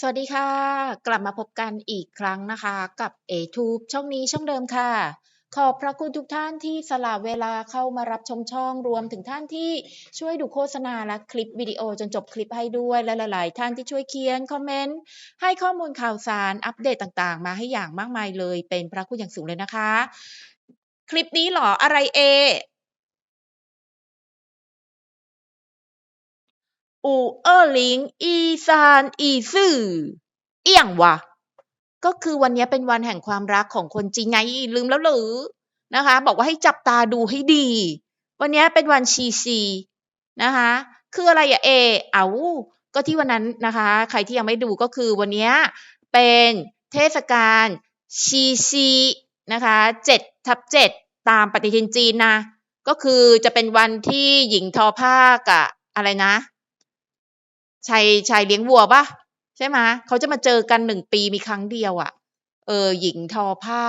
สวัสดีค่ะ กลับมาพบกันอีกครั้งนะคะ กับ A-Tube ช่องนี้ช่องเดิมค่ะ ขอบพระคุณทุกท่านที่สละเวลาเข้ามารับชมช่องรวมถึงท่านที่ช่วยดูโฆษณาและคลิปวิดีโอจนจบคลิปให้ด้วยและหลายๆท่านที่ช่วยเขียนคอมเมนต์ให้ข้อมูลข่าวสารอัปเดตต่างๆ มาให้อย่างมากมายเลย เป็นพระคุณอย่างสูงเลยนะคะ คลิปนี้หรออะไรเอ อู่เอ้อหลิงอีซานอีซื่อเอี่ยงวะก็คือวันนี้เป็นวันแห่งความรักของคนจีนไงลืมแล้วหรือนะคะ บอกว่าให้จับตาดูให้ดี วันนี้เป็นวันชีซีนะคะ คืออะไรอะเอ เอาก็ที่วันนั้นนะคะ ใครที่ยังไม่ดูก็คือวันนี้เป็นเทศกาลชีซีนะคะเจ็ดทับเจ็ดตามปฏิทินจีนนะ ก็คือจะเป็นวันที่หญิงทอผ้ากับอะไรนะ ชายชายเลี้ยงวัวปะใช่ไหมเขาจะมาเจอกันหนึ่งปีมีครั้งเดียวอะ่ะ เออ หญิงทอผ้า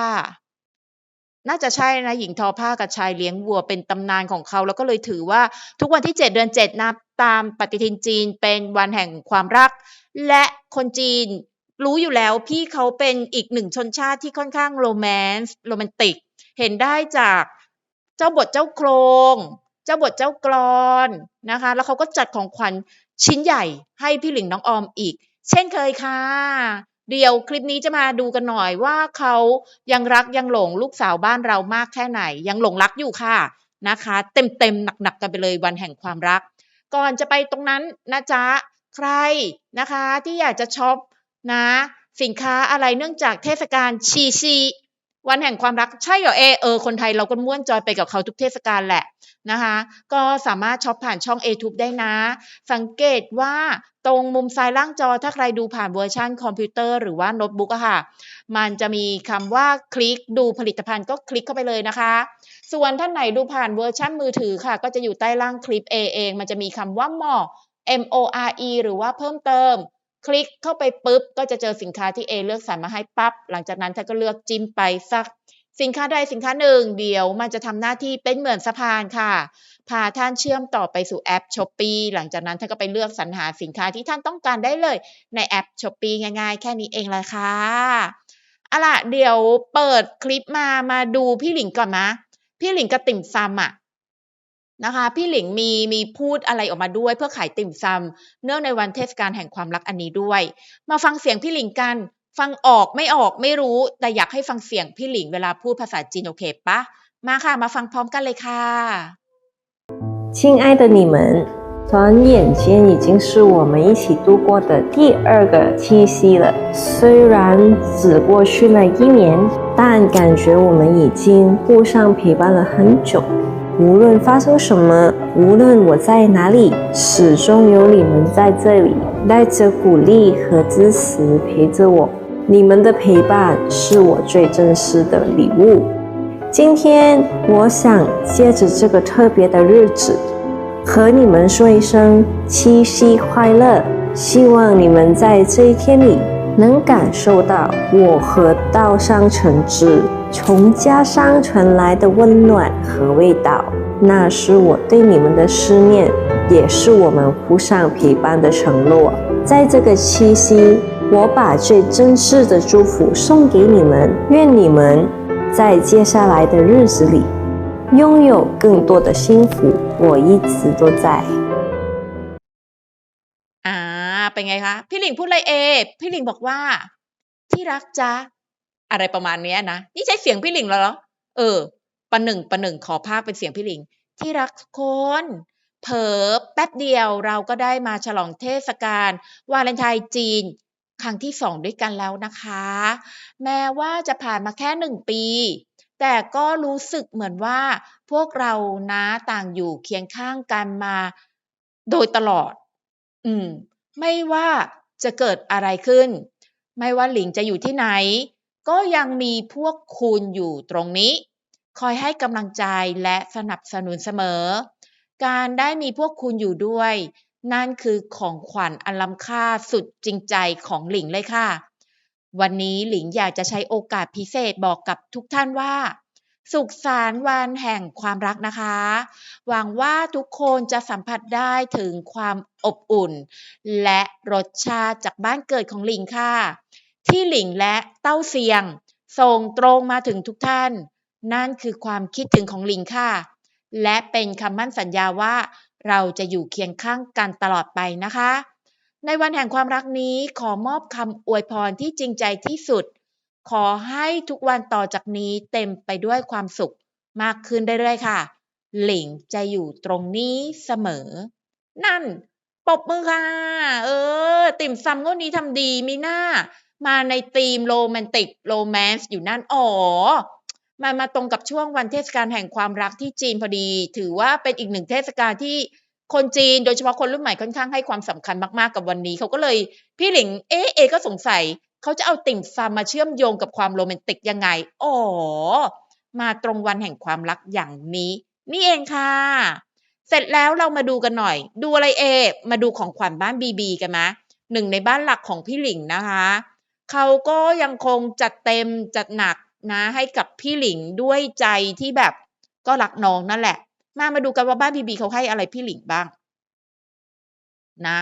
น่าจะใช่นะ หญิงทอผ้ากับชายเลี้ยงวัวเป็นตำนานของเขา แล้วก็เลยถือว่าทุกวันที่เจ็ดเดือนเจ็ดนับตามปฏิทินจีนเป็นวันแห่งความรัก และคนจีนรู้อยู่แล้วพี่เขาเป็นอีกหนึ่งชนชาติที่ค่อนข้างโรแมนต์โรแมนติก เห็นได้จากเจ้าบทเจ้าโครง เจ้าบทเจ้ากรอนนะคะ แล้วเขาก็จัดของขวัญ ชิ้นใหญ่ให้พี่หลิงน้องออมอีก เช่นเคยค่ะ เดี๋ยวคลิปนี้จะมาดูกันหน่อยว่าเขายังรักยังหลงลูกสาวบ้านเรามากแค่ไหน ยังหลงรักอยู่ค่ะนะคะ เต็มๆหนักๆกันไปเลยวันแห่งความรัก ก่อนจะไปตรงนั้นนะจ๊ะใครนะคะที่อยากจะช็อปนะ สินค้าอะไรเนื่องจากเทศกาลชีชี วันแห่งความรักใช่เหรอเอเออคนไทยเราก็ม่วนจอยไปกับเขาทุกเทศกาลแหละนะคะ ก็สามารถช็อปผ่านช่อง A-Tube ได้นะ สังเกตว่าตรงมุมซ้ายล่างจอถ้าใครดูผ่านเวอร์ชันคอมพิวเตอร์หรือว่าโน้ตบุ๊กอะค่ะ มันจะมีคำว่าคลิกดูผลิตภัณฑ์ก็คลิกเข้าไปเลยนะคะ ส่วนท่านไหนดูผ่านเวอร์ชันมือถือค่ะ ก็จะอยู่ใต้ล่างคลิป A เอง มันจะมีคำว่า more M O R E หรือว่าเพิ่มเติม คลิกเข้าไปปุ๊บก็จะเจอสินค้าที่ A เลือกสรรมาให้ปั๊บหลังจากนั้นท่านก็เลือกจิ้มไปสัก สินค้าใดสินค้าหนึ่งเดี๋ยวมันจะทำหน้าที่เป็นเหมือนสะพานค่ะ พาท่านเชื่อมต่อไปสู่แอป s h อ p e e หลังจากนั้นท่านก็ไปเลือกสรรหาสินค้าที่ท่านต้องการได้เลยในแอป s h อ p e e ง่ายๆ แค่นี้เองเลยค่ะอาล่ะเดี๋ยวเปิดคลิปมามาดูพี่หลิงก่อนนะพี่หลิงกับติ่มซำอะ นะคะ พี่หลิงมีมีพูดอะไรออกมาด้วยเพื่อขายติ่มซำเนื่องในวันเทศกาลแห่งความรักอันนี้ด้วย มาฟังเสียงพี่หลิงกัน ฟังออกไม่ออกไม่รู้ แต่อยากให้ฟังเสียงพี่หลิงเวลาพูดภาษาจีนโอเคปะมาค่ะ มาฟังพร้อมกันเลยค่ะ 亲爱的你们，转眼间已经是我们一起度过的第二个七夕了。虽然只过去了一年，但感觉我们已经互相陪伴了很久。 无论发生什么，无论我在哪里，始终有你们在这里，带着鼓励和支持陪着我。你们的陪伴是我最珍视的礼物。今天我想借着这个特别的日子，和你们说一声七夕快乐！希望你们在这一天里能感受到我和道上橙汁从家乡传来的温暖和味道，那是我对你们的思念，也是我们互相陪伴的承诺。在这个七夕，我把最真挚的祝福送给你们，愿你们。在接下来的日子里，拥有更多的幸福。我一直都在。 เป็นไงคะ พี่หลิงพูดอะไรเอ พี่หลิงบอกว่า ที่รักจ๊ะอะไรประมาณเนี้ยนะ นี่ใช้เสียงพี่หลิงแล้วเหรอ เออประหนึ่งประหนึ่งขอภาคเป็นเสียงพี่หลิง ที่รักทุกคนเผลอแป๊บเดียวเราก็ได้มาฉลองเทศกาลวาเลนไทน์จีน ครั้งที่สองด้วยกันแล้วนะคะ แม้ว่าจะผ่านมาแค่หนึ่งปี แต่ก็รู้สึกเหมือนว่า พวกเรานะต่างอยู่เคียงข้างกันมา โดยตลอด อืม ไม่ว่าจะเกิดอะไรขึ้น ไม่ว่าหลิงจะอยู่ที่ไหน ก็ยังมีพวกคุณอยู่ตรงนี้ คอยให้กำลังใจและสนับสนุนเสมอ การได้มีพวกคุณอยู่ด้วย นั่นคือของขวัญอันล้ำค่าสุดจริงใจของหลิงเลยค่ะ วันนี้หลิงอยากจะใช้โอกาสพิเศษบอกกับทุกท่านว่า สุขสันต์วันแห่งความรักนะคะ หวังว่าทุกคนจะสัมผัสได้ถึงความอบอุ่น และรสชาติจากบ้านเกิดของหลิงค่ะ ที่หลิงและเต้าเซียง ส่งตรงมาถึงทุกท่าน นั่นคือความคิดถึงของหลิงค่ะ และเป็นคำมั่นสัญญาว่า เราจะอยู่เคียงข้างกันตลอดไปนะคะ ในวันแห่งความรักนี้ขอมอบคำอวยพรที่จริงใจที่สุด ขอให้ทุกวันต่อจากนี้เต็มไปด้วยความสุขมากขึ้นเรื่อยๆค่ะ หลิงจะอยู่ตรงนี้เสมอ นั่นปบมือค่ะ เออ ติ่มซำงวดนี้ทำดีมีหน้า มาในธีมโรแมนติกโรแมนซ์อยู่นั่น อ๋อมันมาตรงกับช่วงวันเทศกาลแห่งความรักที่จีนพอดี ถือว่าเป็นอีกหนึ่งเทศกาลที่คนจีนโดยเฉพาะคนรุ่นใหม่ค่อนข้างให้ความสำคัญมากๆกับวันนี้ เขาก็เลย พี่หลิง เอ๊ะเอก็สงสัย เขาจะเอาติ่มซำมาเชื่อมโยงกับความโรแมนติกยังไง อ๋อ มาตรงวันแห่งความรักอย่างนี้ นี่เองค่ะ เสร็จแล้วเรามาดูกันหน่อย ดูอะไรเอ มาดูของขวัญบ้านบีบีกันไหมหนึ่งในบ้านหลักของพี่หลิงนะคะ เขาก็ยังคงจัดเต็มจัดหนักนะให้กับพี่หลิงด้วยใจที่แบบก็รักน้องนั่นแหละ มามาดูกันว่าบ้านบีบีเขาให้อะไรพี่หลิงบ้าง นะ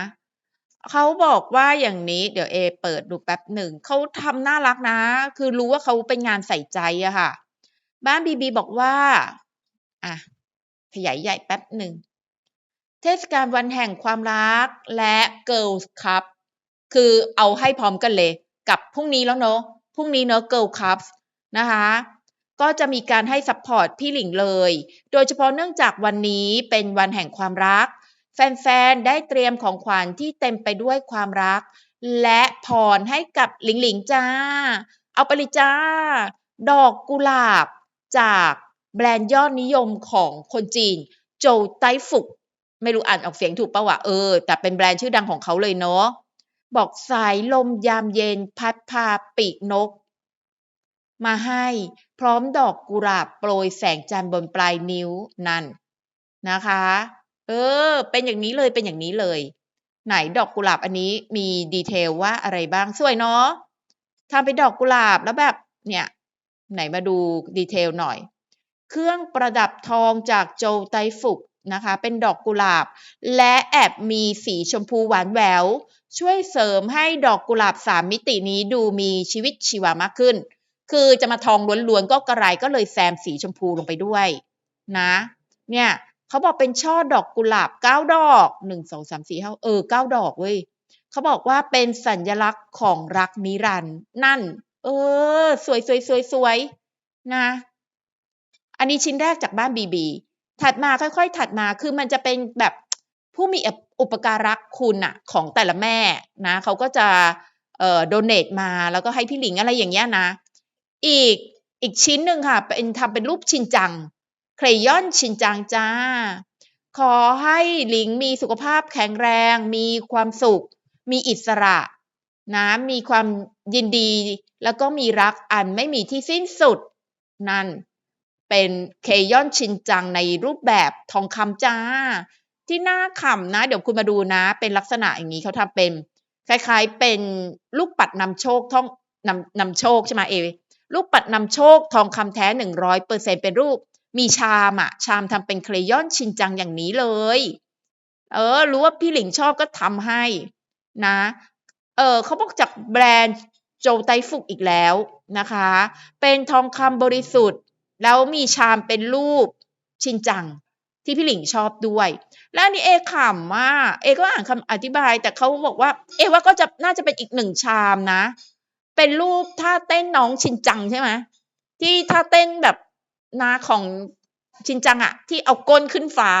เขาบอกว่าอย่างนี้ เดี๋ยวเอเปิดดูแป๊บหนึ่ง เขาทำน่ารักนะ คือรู้ว่าเขาเป็นงานใส่ใจอะค่ะ บ้านบีบีบอกว่า อะ ขยายใหญ่แป๊บหนึ่ง เทศกาลวันแห่งความรักและ Girls Cup คือเอาให้พร้อมกันเลย กับพรุ่งนี้แล้วเนอะพรุ่งนี้เนอะ Girl Cup นะคะ ก็จะมีการให้ซัพพอร์ตพี่หลิงเลย โดยเฉพาะเนื่องจากวันนี้เป็นวันแห่งความรัก แฟนๆ ได้เตรียมของขวัญที่เต็มไปด้วยความรัก และพรให้กับหลิงหลิงจ้า เอาไปเลยจ้า ดอกกุหลาบ จากแบรนด์ยอดนิยมของคนจีน โจวไต้ฝุก ไม่รู้อ่านออกเสียงถูกปะวะเออ แต่เป็นแบรนด์ชื่อดังของเขาเลยเนาะบอกสายลมยามเย็นพัดพาปีกนก มาให้พร้อมดอกกุหลาบโปรยแสงจันทร์บนปลายนิ้วนั่นนะคะ เออ เป็นอย่างนี้เลยเป็นอย่างนี้เลย ไหนดอกกุหลาบอันนี้มีดีเทลว่าอะไรบ้างสวยเนาะทำเป็นดอกกุหลาบแล้วแบบเนี่ย ไหนมาดูดีเทลหน่อย เครื่องประดับทองจากโจไตฝุกนะคะ เป็นดอกกุหลาบ และแอบมีสีชมพูหวานแหววช่วยเสริมให้ดอกกุหลาบสามมิตินี้ดูมีชีวิตชีวามากขึ้น คือจะมาทองล้วนๆก็กระไรก็เลยแซมสีชมพูลงไปด้วยนะ เนี่ย เขาบอกเป็นช่อดอกกุหลาบเก้าดอกหนึ่งสองสามสี่ห้าเออเก้าดอกเว้ยเขาบอกว่าเป็นสัญลักษณ์ของรักนิรันด์นั่น เออ สวยสวยสวยสวยนะ อันนี้ชิ้นแรกจากบ้านบีบีถัดมาค่อย ๆ ถัดมาคือมันจะเป็นแบบผู้มีอุปการะคุณอะของแต่ละแม่นะเขาก็จะเอ่อดเน a มาแล้วก็ให้พี่หลิงอะไรอย่างเงี้ยนะ อีกอีกชิ้นหนึ่งค่ะ เป็นทำเป็นรูปชินจัง เครยอนชินจังจ้า ขอให้หลิงมีสุขภาพแข็งแรง มีความสุข มีอิสระนะมีความยินดี แล้วก็มีรักอันไม่มีที่สิ้นสุด นั่น เป็นเคยอนชินจังในรูปแบบทองคำจ้า ที่หน้าขำนะ เดี๋ยวคุณมาดูนะ เป็นลักษณะอย่างนี้เขาทำเป็น คล้ายๆ เป็นลูกปัดนำโชคท่องนำนำโชคใช่ไหมเอลูกปัดนำโชคทองคำแท้หนึ่งร้อยเปอร์เซ็นเป็นรูป มีชามอะชามทำเป็นเครยอนชินจังอย่างนี้เลย เออ รู้ว่าพี่หลิงชอบก็ทำให้นะ เออเขาบอกจากแบรนด์โจไตฟุกอีกแล้วนะคะ เป็นทองคำบริสุทธิ์ แล้วมีชามเป็นรูปชินจังที่พี่หลิงชอบด้วย แล้วนนี้เอขำว่าเอก็อ่านคำอธิบาย แต่เขาบอกว่า เอว่าก็จะน่าจะเป็นอีกหนึ่งชามนะ เป็นรูปท่าเต้นน้องชินจังใช่ไหมที่ท่าเต้นแบบ นาของชินจังอะที่เอาก้นขึ้นฟ้า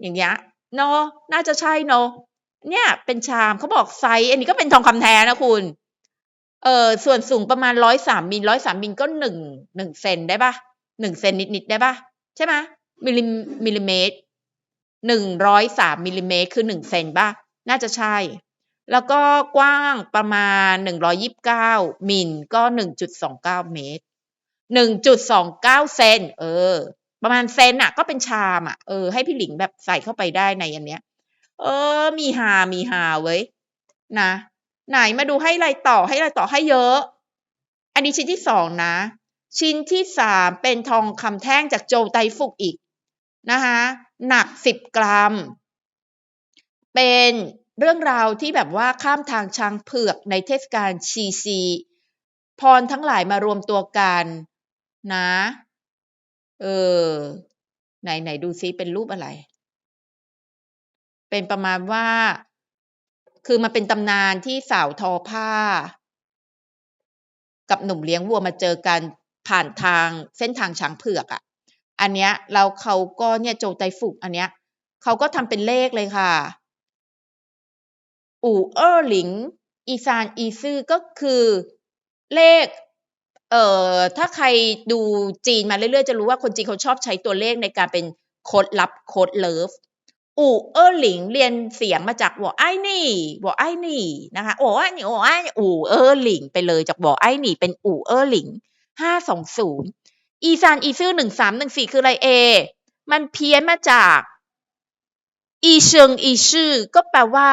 อย่างเงี้ยเนาะน่าจะใช่เนาะเนี่ย เป็นชามเขาบอกไซส์อันนี้ก็เป็นทองคำแท้นะคุณเออส่วนสูงประมาณร้อยสามมิลร้อยสามมิลก็หนึ่งหนึ่งเซนได้ปะหนึ่งเซนนิดๆได้ปะใช่ไหมมิลลิมิลลิเมตรหนึ่งร้อยสามมิลลิเมตรคือหนึ่งเซนปะน่าจะใช่ แล้วก็กว้างประมาณหนึ่งร้อยิบเก้ามิลก็หนึ่งจุดสองเก้าเมตร หนึ่งจุดสองเก้าเซน เออ ประมาณเซนอะก็เป็นชามอะเออ ให้พี่หลิงแบบใส่เข้าไปได้ในอันเนี้ย เออ มีหา มีหาเว้ย นะ ไหนมาดูให้ไรต่อ ให้ไรต่อให้เยอะ อันนี้ชิ้นที่สองนะ ชิ้นที่สามเป็นทองคำแท่งจากโจไตฟุกอีกนะคะ หนักสิบกรัม เป็นเรื่องราวที่แบบว่าข้ามทางช้างเผือกในเทศกาลชีซี พรทั้งหลายมารวมตัวกัน นะ เออ ไหนไหนดูซิเป็นรูปอะไร เป็นประมาณว่า คือมันเป็นตำนานที่สาวทอผ้า กับหนุ่มเลี้ยงวัวมาเจอกันผ่านทางเส้นทางช้างเผือกอะ่ะ อันเนี้ยเราเขาก็เนี่ยโจไตฟุกอันเนี้ยเขาก็ทำเป็นเลขเลยค่ะ อู่เออหลิง อีซานอีซื่อก็คือเลข เอ่อถ้าใครดูจีนมาเรื่อยๆ จะรู้ว่าคนจีนเขาชอบใช้ตัวเลขในการเป็นโค้ดลับโค้ดเลิฟอู่เออหลิงเรียนเสียงมาจากวอไอนี่วอไอนี่นะคะโอ้ไอนี่โอ้ไออู่เออหลิงไปเลยจากวอไอนี่เป็นอู่เออหลิงห้าสองศูนย์อีซานอีซื่อหนึ่งสามหนึ่งสี่คืออะไรเอ มันเพี้ยนมาจาก อีเชิงอีชื่อ ก็แปลว่า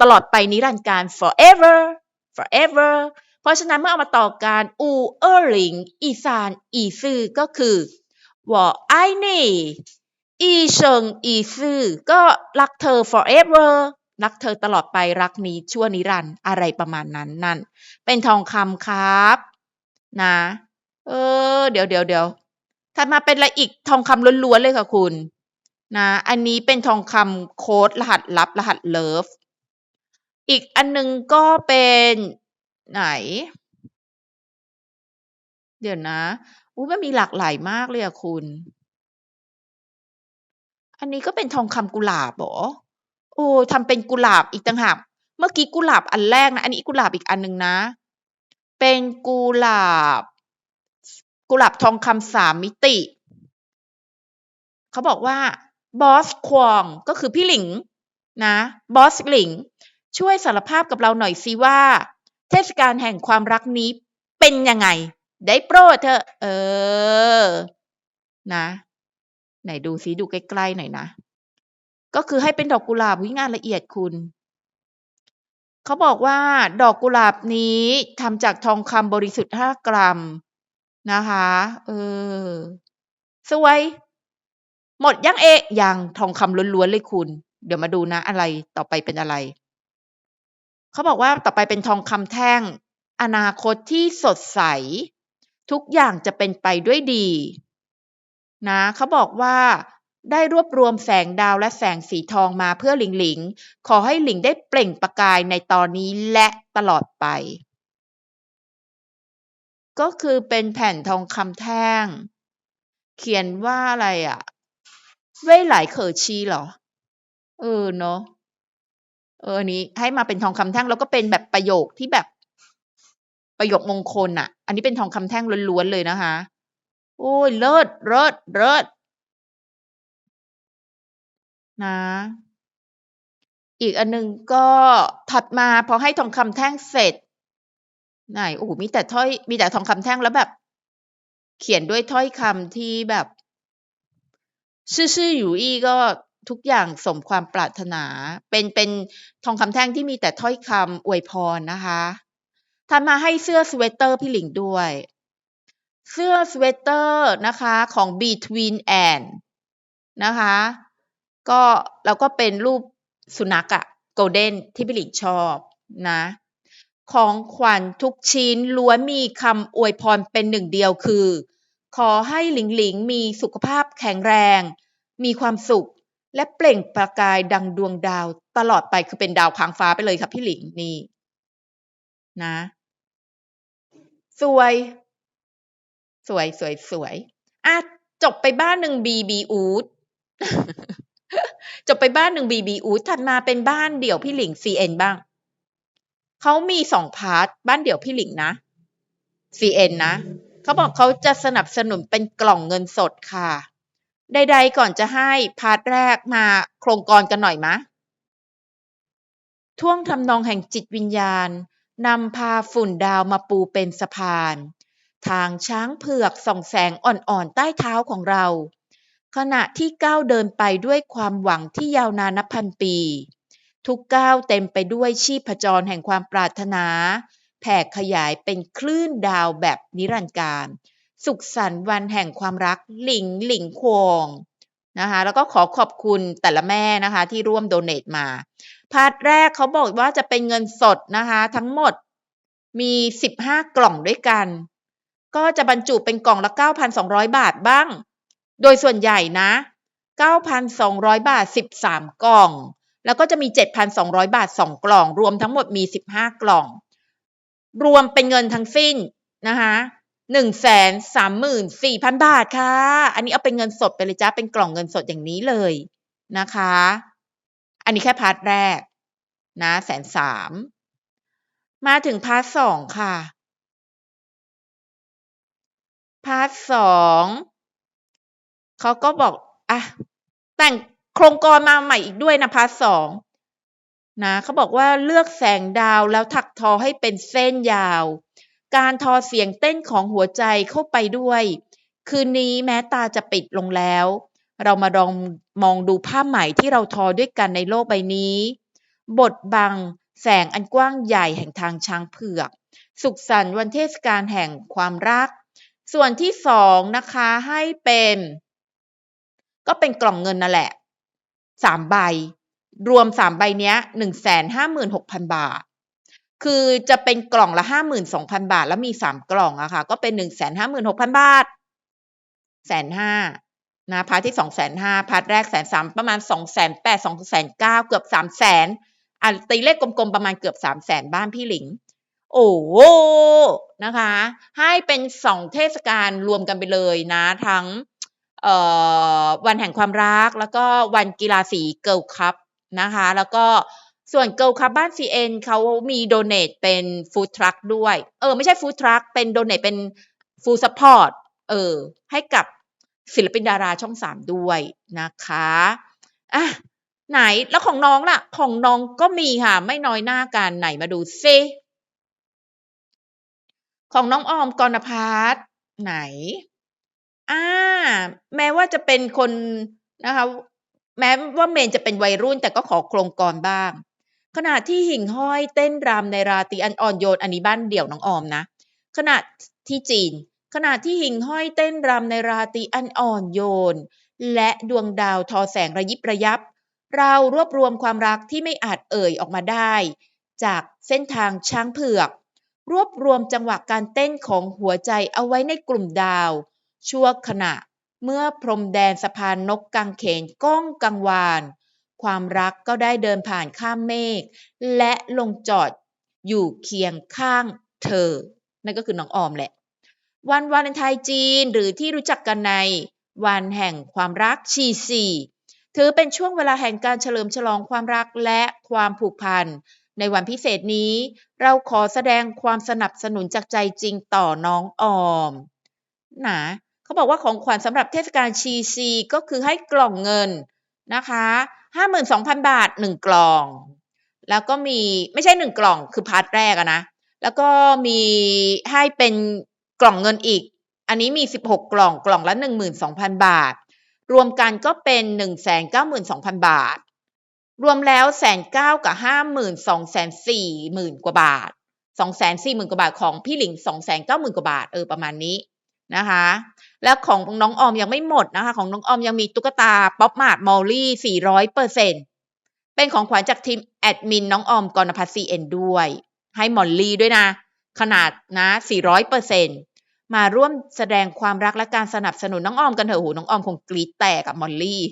ตลอดไปนิรันดร์การ forever forever เพราะฉะนั้นเมื่อเอามาต่อกันอูเออหลิงอีซานอีซื่อก็คือวอไอนี่อีเชิงอีซื่อก็รักเธอ forever รักเธอตลอดไปรักนี้ชั่วนิรันดร์อะไรประมาณนั้นนั่น เป็นทองคำครับ นะ เออ เดี๋ยวเดี๋ยวเดี๋ยวถัดมาเป็นอะไรอีกทองคำล้วนๆเลยค่ะคุณ นะ อันนี้เป็นทองคำโค้ดรหัสลับรหัสเลิฟอีกอันนึงก็เป็น ไหน เดี๋ยวนะอุ้มันมีหลากหลายมากเลยอะคุณ อันนี้ก็เป็นทองคำกุหลาบเหรอโอ้ทำเป็นกุหลาบอีกต่างหากเมื่อกี้กุหลาบอันแรกนะ อันนี้กุหลาบอีกอันหนึ่งนะ เป็นกุหลาบ กุหลาบทองคำสามมิติ เขาบอกว่าบอสควองก็คือพี่หลิงนะบอสหลิง ช่วยสารภาพกับเราหน่อยสิว่า เทศกาลแห่งความรักนี้เป็นยังไง ได้โปรดเถอะเออ นะ ไหนดูซิดูใกล้ๆหน่อยนะ ก็คือให้เป็นดอกกุหลาบวิงานละเอียดคุณเขาบอกว่าดอกกุหลาบนี้ทำจากทองคำบริสุทธิ์ห้ากรัม นะคะ เออ สวย หมดยังเอะยังทองคำล้วนๆเลยคุณ เดี๋ยวมาดูนะอะไรต่อไปเป็นอะไร เขาบอกว่าต่อไปเป็นทองคำแท่ง อนาคตที่สดใส ทุกอย่างจะเป็นไปด้วยดี นะเขาบอกว่าได้รวบรวมแสงดาวและแสงสีทองมาเพื่อหลิงหลิง ขอให้หลิงได้เปล่งประกายในตอนนี้และตลอดไป ก็คือเป็นแผ่นทองคำแท่ง เขียนว่าอะไรอะ่ะเว่ยหลายเขอชีเหรอ เออเนาะ เอออันนี้ให้มาเป็นทองคำแท่งแล้วก็เป็นแบบประโยคที่แบบประโยคมงคลอะ่ะ อันนี้เป็นทองคำแท่งล้วนๆเลยนะคะ โอ้ยเลิศเลิศเลิศนะ อีกอันหนึงก็ถัดมาพอให้ทองคำแท่งเสร็จ ไหนโอ้โหมีแต่ถ้อยมีแต่ทองคำแท่งแล้วแบบ เขียนด้วยถ้อยคำที่แบบซื่อซื่ออยู่อี้ก็ ทุกอย่างสมความปรารถนา เป็นเป็นทองคำแท่งที่มีแต่ถ้อยคำอวยพรนะคะทำมาให้เสื้อสเวตเตอร์พี่หลิงด้วย เสื้อสเวตเตอร์นะคะของ Between and นะคะก็แล้วก็เป็นรูปสุนัขอะโกลเด้นที่พี่หลิงชอบนะ ของขวัญทุกชิ้นล้วนมีคำอวยพรเป็นหนึ่งเดียวคือ ขอให้หลิงหลิงมีสุขภาพแข็งแรง มีความสุข และเปล่งประกายดังดวงดาวตลอดไปคือเป็นดาวค้างฟ้าไปเลยค่ะพี่หลิงนี่นะ สวย สวยสวยสวยอะจบไปบ้านหนึ่งบีบีอูดจบไปบ้านหนึ่งบีบีอูดถัดมาเป็นบ้านเดี่ยวพี่หลิงซีเอ็นบ้างเขามีสองพาร์ทบ้านเดี่ยวพี่หลิงนะซีเอ็นนะเขาบอกเขาจะสนับสนุนเป็นกล่องเงินสดค่ะ ใด ๆ ก่อนจะให้พาร์ทแรกมาโครงกรกันหน่อยมะ ท่วงทำนองแห่งจิตวิญญาณนำพาฝุ่นดาวมาปูเป็นสะพาน ทางช้างเผือกส่องแสงอ่อนๆใต้เท้าของเรา ขณะที่ก้าวเดินไปด้วยความหวังที่ยาวนานนับพันปี ทุกก้าวเต็มไปด้วยชีพจรแห่งความปรารถนา แผ่ขยายเป็นคลื่นดาวแบบนิรันดร์การ สุขสันต์วันแห่งความรักหลิงหลิงควงนะคะแล้วก็ขอขอบคุณแต่ละแม่นะคะที่ร่วมโดเน a มา พาร์ทแรกเขาบอกว่าจะเป็นเงินสดนะคะทั้งหมดมี 15 กล่องด้วยกัน ก็จะบรรจุเป็นกล่องละ 9,200 บาทบ้าง โดยส่วนใหญ่นะ 9,200 บาท 13 กล่อง แล้วก็จะมี 7,200 บาท 2 กล่อง รวมทั้งหมดมี 15 กล่อง รวมเป็นเงินทั้งสิ้นนะคะ 134,000บาทค่ะ อันนี้เอาเป็นเงินสดไปเลยจ้าเป็นกล่องเงินสดอย่างนี้เลยนะคะ อันนี้แค่พาร์ทแรก นะแสนสามมาถึงพาร์ทสองค่ะ พาร์ทสองเขาก็บอกอะแต่งโครงกรมาใหม่อีกด้วยนะพาร์ทสองนะเขาบอกว่าเลือกแสงดาวแล้วถักทอให้เป็นเส้นยาว การทอเสียงเต้นของหัวใจเข้าไปด้วย คืนนี้แม้ตาจะปิดลงแล้ว เรามาลองมองดูผ้าไหมที่เราทอด้วยกันในโลกใบนี้ บทบัง แสงอันกว้างใหญ่แห่งทางช้างเผือก สุขสันต์วันเทศกาลแห่งความรัก ส่วนที่สองนะคะให้เป็น ก็เป็นกล่องเงินนั่นแหละสามใบ รวมสามใบเนี้ยหนึ่งแสนห้าหมื่นหกพันบาท คือจะเป็นกล่องละห้าหมื่นสองพันบาท แล้วมีสามกล่องอะค่ะ ก็เป็นหนึ่งแสนห้าหมื่นหกพันบาทแสนห้านะพาร์ทที่สองแสนห้าพาร์ทแรกแสนสามประมาณสองแสนแปดสองแสนเก้าเกือบสามแสนอะตีเลขกลมๆ ประมาณเกือบสามแสนบ้านพี่หลิง โอ้โหนะคะ ให้เป็นสองเทศกาลรวมกันไปเลยนะ ทั้งเอ่อวันแห่งความรักแล้วก็วันกีฬาสีเกิลคัพนะคะ แล้วก็ ส่วนเกิลคัพบ้าน CN เอ็นเขามีโดเน a เป็นฟู้ดทรัคด้วย เออ ไม่ใช่ฟู้ดทรัคเป็นโดเน a เป็นฟู้ดซัพพอร์ตเออ ให้กับศิลปินดาราช่องสามด้วยนะคะอะไหนแล้วของน้องล่ะ ของน้องก็มีค่ะ ไม่น้อยหน้ากันไหนมาดูซิของน้องออมกรณพัฒไหนอ่าแม้ว่าจะเป็นคนนะคะ แม้ว่าเมนจะเป็นวัยรุ่นแต่ก็ขอโครงกรบ้าง ขณะที่หิ่งห้อยเต้นรำในราตรีอันอ่อนโยนอันนี้บ้านเดี่ยวน้องออมนะ ขณะที่จีน ขณะที่หิ่งห้อยเต้นรำในราตรีอันอ่อนโยน และดวงดาวทอแสงระยิบระยับ เรารวบรวมความรักที่ไม่อาจเอ่ยออกมาได้ จากเส้นทางช้างเผือก รวบรวมจังหวะการเต้นของหัวใจเอาไว้ในกลุ่มดาว ชั่วขณะเมื่อพรมแดนสะพานนกกังเขนก้องกังวาน ความรักก็ได้เดินผ่านข้ามเมฆและลงจอดอยู่เคียงข้างเธอ นั่นก็คือน้องออมแหละ วันวาเลนไทน์จีนหรือที่รู้จักกันในวันแห่งความรักชีซีถือเป็นช่วงเวลาแห่งการเฉลิมฉลองความรักและความผูกพัน ในวันพิเศษนี้ เราขอแสดงความสนับสนุนจากใจจริงต่อน้องออม นะเขาบอกว่าของขวัญสำหรับเทศกาลชีซีก็คือให้กล่องเงินนะคะ 52,000บาท1กล่อง แล้วก็มีไม่ใช่1กล่องคือพาร์ทแรกอะนะ แล้วก็มีให้เป็นกล่องเงินอีก อันนี้มี16กกล่องกล่องละ12,000บาท รวมกันก็เป็น192,000บาท รวมแล้วแสนเก้ากับห้าหมื่นสองแสนสี่หมื่นกว่าบาทสองแสนสี่หมื่นกว่าบาทของพี่หลิงสองแสนเก้าหมื่นกว่าบาทเออประมาณนี้นะคะ แล้วของน้องออมยังไม่หมดนะคะ ของน้องออมยังมีตุ๊กตาป๊อปมาร์ทมอลลี่สี่ร้อยเปอร์เซ็นเป็นของขวัญจากทีมแอดมินน้องออมกรณพัฒน์ซีเอ็นด้วย ให้มอลลี่ด้วยนะ ขนาดนะสี่ร้อยเปอร์เซ็นมาร่วมแสดงความรักและการสนับสนุนน้องออมกันเถอะโหน้องออมคงกรี๊ดแตกกับมอลลี่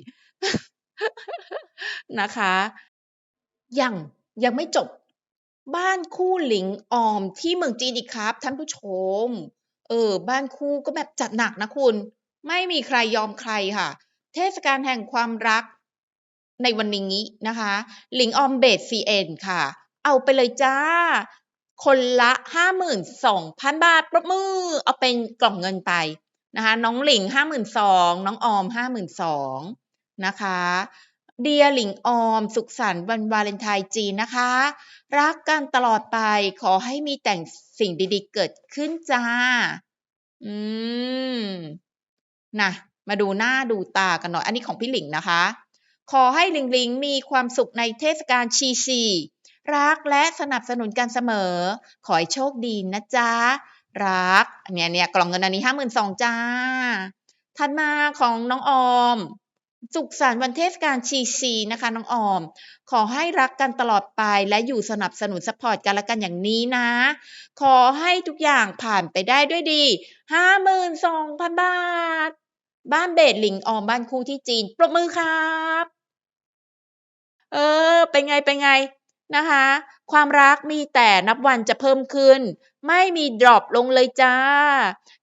นะคะยังยังไม่จบ บ้านคู่หลิงออมที่เมืองจีนอีกครับ ท่านผู้ชม เออ บ้านคู่ก็แบบจัดหนักนะคุณ ไม่มีใครยอมใครค่ะ เทศกาลแห่งความรักในวันนี้นะคะหลิงออมเบสซีเอ็นค่ะ เอาไปเลยจ้า คนละห้าหมื่นสองพันบาทประมือ เอาเป็นกล่องเงินไปนะคะ น้องหลิงห้าหมื่นสองน้องออมห้าหมื่นสองนะคะเดียหลิงออม สุขสันต์วันวาเลนไทน์จีนนะคะ รักกันตลอดไปขอให้มีแต่ง สิ่งดีๆ เกิดขึ้นจ้า อืมนะมาดูหน้าดูตากันหน่อย อันนี้ของพี่หลิงนะคะ ขอให้หลิงหลิงมีความสุขในเทศกาลชีชีรักและสนับสนุนกันเสมอ ขอให้โชคดีนะจ๊ะ รัก เนี่ยเนี่ยกล่องเงินอันนี้ห้าหมื่นสองจ้า ถัดมาของน้องออม สุขสันต์วันเทศกาลชีชีนะคะน้องออม ขอให้รักกันตลอดไปและอยู่สนับสนุนสปอร์ตกันละกันอย่างนี้นะ ขอให้ทุกอย่างผ่านไปได้ด้วยดีห้าหมื่นสองพันบาท บ้านเบดหลิงออมบ้านคู่ที่จีน ปรบมือครับ เออ เป็นไง เป็นไง นะคะ ความรักมีแต่นับวันจะเพิ่มขึ้น ไม่มีดรอปลงเลยจ้า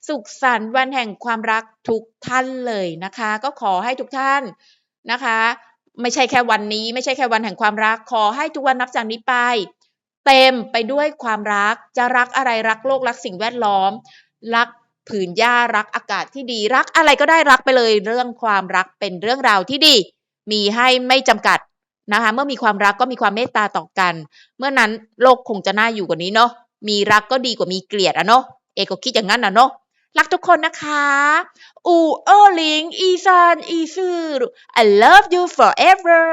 สุขสันต์วันแห่งความรักทุกท่านเลยนะคะ ก็ขอให้ทุกท่านนะคะ ไม่ใช่แค่วันนี้ ไม่ใช่แค่วันแห่งความรัก ขอให้ทุกวันนับจากนี้ไป เต็มไปด้วยความรักจะรักอะไรรักโลกรักสิ่งแวดล้อม รักผืนหญ้ารักอากาศที่ดีรักอะไรก็ได้รักไปเลย เรื่องความรักเป็นเรื่องราวที่ดี มีให้ไม่จำกัด นะคะ เมื่อมีความรักก็มีความเมตตาต่อกัน เมื่อนั้นโลกคงจะน่าอยู่กว่านี้เนาะ มีรักก็ดีกว่ามีเกลียดอะเนาะ เอกก็คิดอย่างนั้นนะเนาะ รักทุกคนนะคะ อูเออหลิง อีซาน อีซือ I love you forever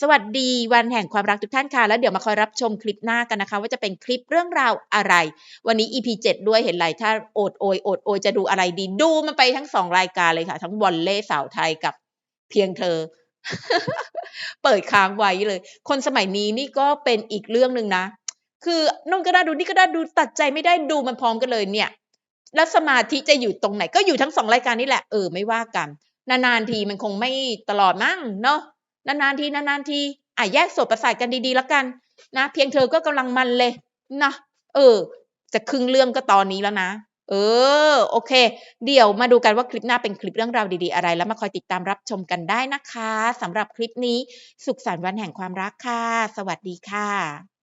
สวัสดีวันแห่งความรักทุกท่านค่ะ แล้วเดี๋ยวมาคอยรับชมคลิปหน้ากันนะคะ ว่าจะเป็นคลิปเรื่องราวอะไร วันนี้ EP 7 ด้วยเห็นไหลถ้าโอดโอยโอดโอยจะดูอะไรดี ดูมันไปทั้งสองรายการเลยค่ะ ทั้งวอลเล่สาวไทยกับเพียงเธอ เปิดค้างไว้เลย คนสมัยนี้นี่ก็เป็นอีกเรื่องหนึ่งนะ คือนู่นก็ได้ดูนี่ก็ได้ดูตัดใจไม่ได้ดูมันพร้อมกันเลยเนี่ย แล้วสมาธิจะอยู่ตรงไหน ก็อยู่ทั้งสองรายการนี่แหละ เออไม่ว่ากัน นานๆทีมันคงไม่ตลอดมั้งเนาะนานๆทีนานๆทีอะแยกโสดประสาทกันดีๆแล้วกันนะเพียงเธอก็กำลังมันเลยนะเออ จะครึ่งเรื่องก็ตอนนี้แล้วนะ เออ โอเค เดี๋ยวมาดูกันว่าคลิปหน้าเป็นคลิปเรื่องราวดีๆอะไร แล้วมาคอยติดตามรับชมกันได้นะคะสำหรับคลิปนี้ สุขสันต์วันแห่งความรักค่ะ สวัสดีค่ะ